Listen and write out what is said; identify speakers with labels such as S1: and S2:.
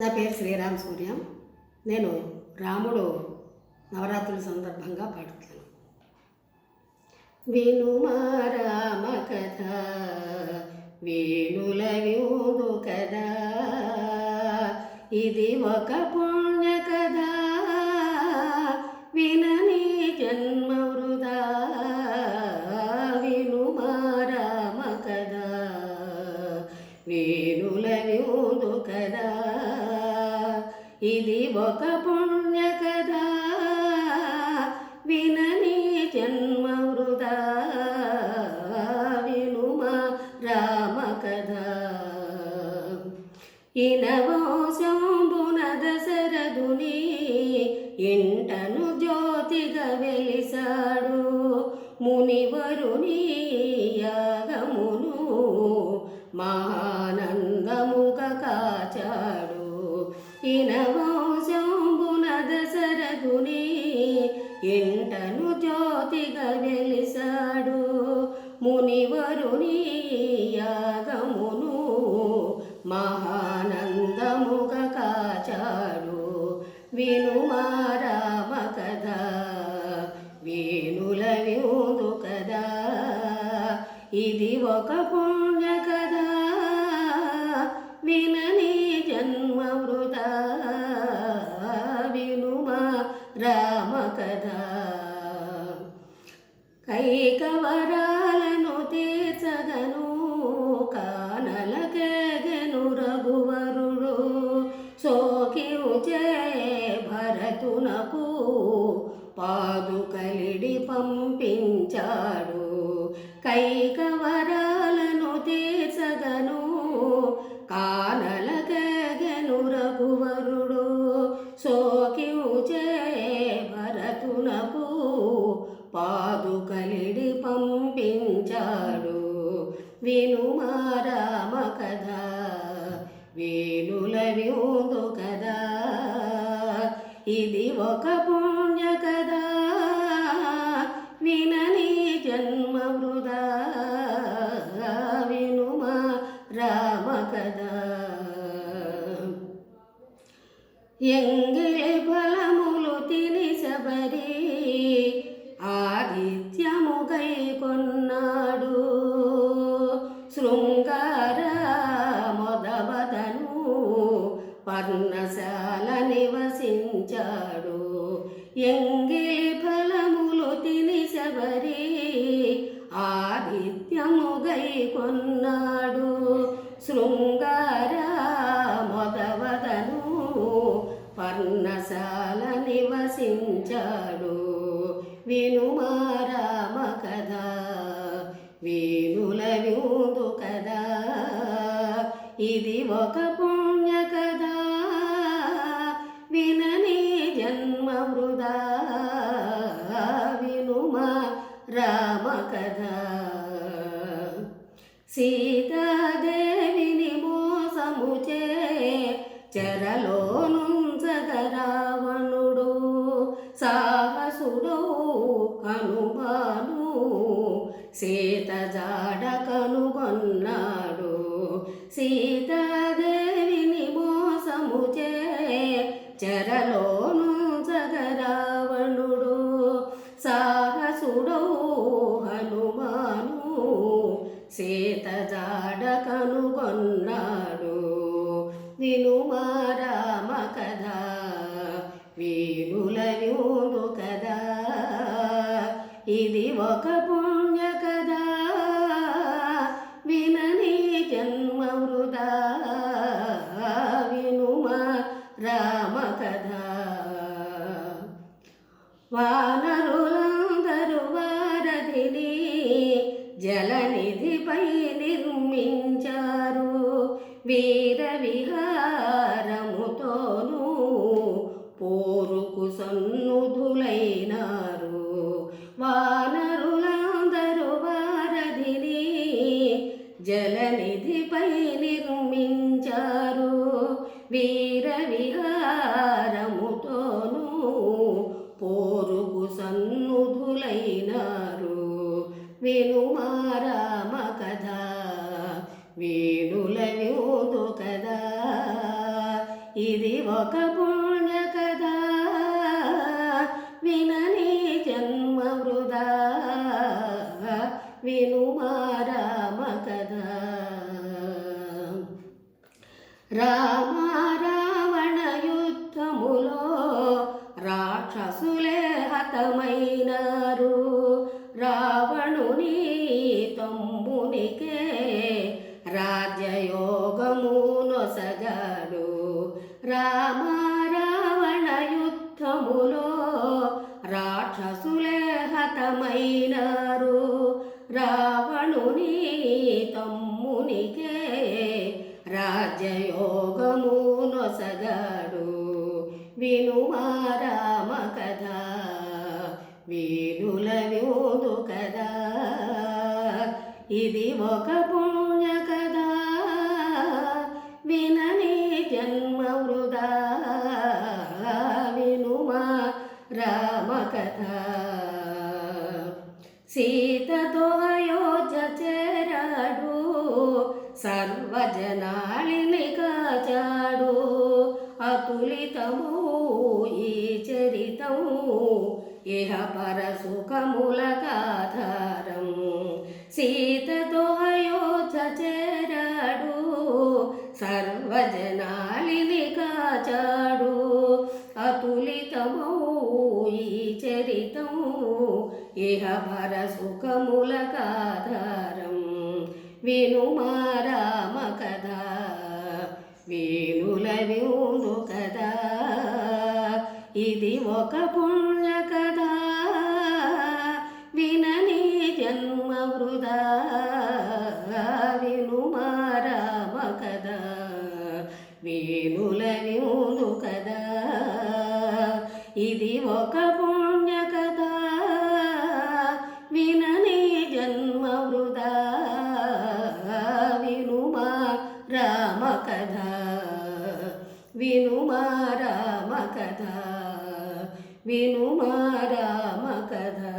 S1: నా పేరు శ్రీరామ్ సూర్యం. నేను రాముడు నవరాత్రుల సందర్భంగా పాడుతాను వినుమా రామ కథ వేణుల విందు కదా ఇది ఒక పుణ్య వేణుల కదా ఇది ఒక పుణ్య కదా వినని జన్మ వృధా వినుమా రామ కథ శంభున దశరథుని ఇంటను జ్యోతిగా వెలిసాడు మునివరుని యాగమును మహా ఇనవంశంబున దశరథుని ఇంటను జ్యోతిగా వెలిసాడు మునివరుని యాగమును మహానందముగా కాచాడు. వినుమా రామ కదా వేణుల విందు కదా ఇది ఒక పుణ్య కదా వినని వరాలను తీర్చగను కానలకెగను రఘువరుడు. సోకించే భరతునకు పాదుకలిడి పంపించాడు. కైకవరాలను తీర్చగను కానలకెగను రఘువరుడు. సోకించే భరతునకు పా పంపించాడు. వినుమారామ కథ వే నివసించాడు ఎంగిలి ఫలములు తిని శబరి ఆదిత్యముగై కొన్నాడు. శృంగార మొదవదను పర్ణశాల నివసించాడు. వినుమారామ కదా వేణుల విందు కదా ఇది ఒక పుణ్య చెరలోనుంచగరావణుడు సాహసుడు హనుమాను సీత జాడ కనుగొన్నాడు. సీతాదేవిని మోసముచే చెరలోనుంచగరావణుడు సాహసుడు హనుమాను సీత జాడ కనుగొన్నాడు. వినుమా రామ కథ వేణుల కదా ఇది ఒక పుణ్య కదా వినని జన్మ వృధా. వినుమా రామ కథ. వానరులందరూ వారధిని జలనిధిపై నిర్మించారు వీర విహారముతోనూ పోరుకు సన్నుధులైనారు. వానరులందరూ వారధిని జలనిధిపై నిర్మించారు. వీర విహారముతోనూ పోరుకు సన్నుధులైనారు. వినుమా ఒక పుణ్య కథ వినని జన్మ వృధా. వినుమా రామ కథ. రామ రావణ యుద్ధములో రాక్షసులే హతమైనారు. తమ్మునికే రాజయోగము నొసగాడు. వినుమా రామ కథ వీణుల వ్యూదు కదా ఇది ఒక పుణ్య కథ వినని జన్మ వృధా. వినుమా రామ కథ. సీ సర్వజనాళిని కాచాడు. అతులితము ఈ చరితము ఇహ పర సుఖముల కాధారం సీతతో అయోధ్య చేరాడు సర్వజనాళిని కాచాడు. అతులితము ఈ చరితము ఇహ పర సుఖముల కాధారం వినుమా రామ కథ వేణుల విందు కదా ఇది ఒక పుణ్య కదా వినని జన్మ వృధా వినుమా రామ కథ వేణుల విందు కదా ఇది ఒక పుణ్య రామ కథ. వినుమా రామ కథ. వినుమా రామ కథ.